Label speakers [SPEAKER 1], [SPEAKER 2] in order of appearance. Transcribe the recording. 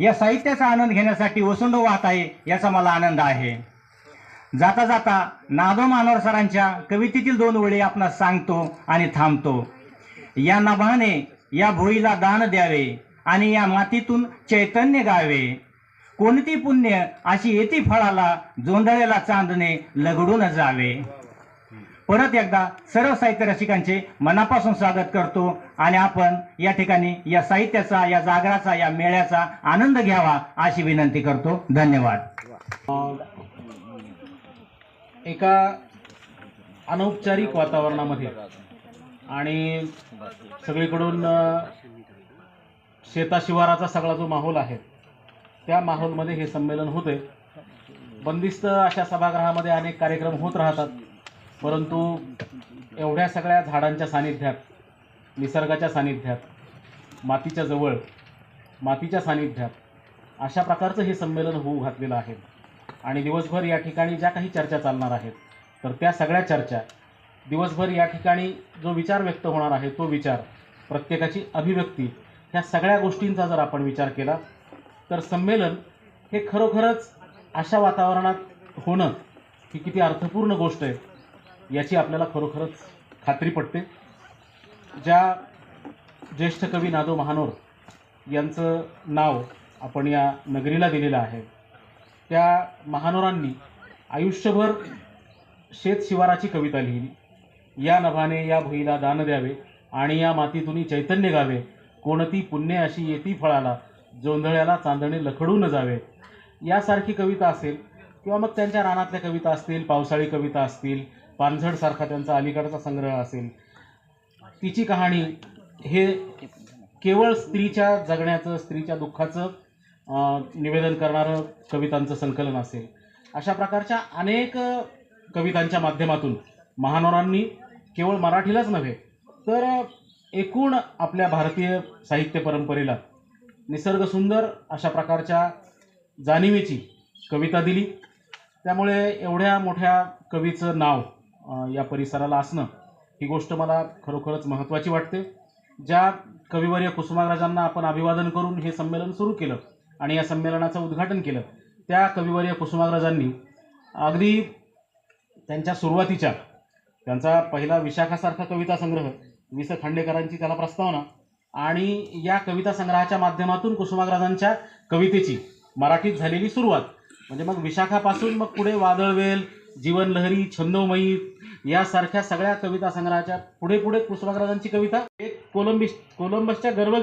[SPEAKER 1] या साहित्याचा आनंद घेण्यासाठी वसुंडो वाहत आहे याचा मला आनंद आहे. जाता जाता नादो मानोर सरांच्या कवितेतील दोन ओळी आपणास सांगतो आणि थांबतो. या नभाने या भोईला दान द्यावे आणि या मातीतून चैतन्य गावे. कोणती पुण्य अशी येती फळाला जोंधळेला चांदणे लगडून जावे. परत एकदा सर्व साहित्य रसिकांचे मनापासून स्वागत करतो आणि आपण या ठिकाणी या साहित्याचा या जागराचा या मेळ्याचा आनंद घ्यावा अशी विनंती करतो. धन्यवाद.
[SPEAKER 2] एका अनौपचारिक वातावरणामध्ये आणि सगळीकडून शेताशिवाराचा सगळा जो माहोल आहे त्या माहोलमध्ये हे संमेलन होते. बंदिस्त अशा सभागृहामध्ये अनेक कार्यक्रम होत राहतात. परंतु एवढ्या सगळ्या झाडांच्या सानिध्यात निसर्गाच्या सानिध्यात मातीच्या जवळ मातीच्या सानिध्यात अशा प्रकारचं हे संमेलन होऊ घातलेलं आहे. आणि दिवसभर या ठिकाणी ज्या काही चर्चा चालणार आहेत तर त्या सगळ्या चर्चा दिवसभर या ठिकाणी जो विचार व्यक्त होणार आहे तो विचार प्रत्येकाची अभिव्यक्ती ह्या सगळ्या गोष्टींचा जर आपण विचार केला तर संमेलन हे खरोखरच अशा वातावरणात होणं ही किती अर्थपूर्ण गोष्ट आहे याची आपल्याला खरोखरच खात्री पटते. ज्या ज्येष्ठ कवी नादो महानोर यांचं नाव आपण या नगरीला दिलेलं आहे त्या महानोरांनी आयुष्यभर शेत शिवाराची कविता लिहिली. या नभाने या भुईला दान द्यावे आणि या मातीतून चैतन्य गावे. कोणती पुण्य अशी येती फळाला जोंधळ्याला चांदणे लखडून जावे. यासारखी कविता असेल किंवा मग त्यांच्या रानातल्या कविता असतील पावसाळी कविता असतील पानझडसारखा त्यांचा अलीकडचा संग्रह असेल. तिची कहाणी हे केवळ स्त्रीच्या जगण्याचं स्त्रीच्या दुःखाचं निवेदन करणारं कवितांचं संकलन असेल. अशा प्रकारच्या अनेक कवितांच्या माध्यमातून महानोरांनी केवळ मराठीलाच नव्हे तर एकूण आपल्या भारतीय साहित्य परंपरेला निसर्गसुंदर अशा प्रकारच्या जाणिवेची कविता दिली. त्यामुळे एवढ्या मोठ्या कवीचं नाव या परिसराला असणं ही गोष्ट मला खरोखरच महत्त्वाची वाटते. ज्या कविवर्य कुसुमाग्रजांना आपण अभिवादन करून हे संमेलन सुरू केलं आणि या संमेलनाचं उद्घाटन केलं त्या कविवर्य कुसुमाग्रजांनी अगदी त्यांच्या सुरुवातीच्या त्यांचा पहिला विशाखासारखा कविता संग्रह वि स खांडेकरांची त्याला प्रस्तावना आणि या कविता संग्रहाच्या माध्यमातून कुसुमाग्रजांच्या कवितेची मराठीत झालेली सुरुवात. म्हणजे मग विशाखापासून मग पुढे वादळवेल जीवनलहरी छंदोमयी यासारख्या सगळ्या कविता संग्रहाच्या पुढे पुढे कुसुमाग्रजांची कविता. एक कोलंबिस कोलंबसच्या गर्व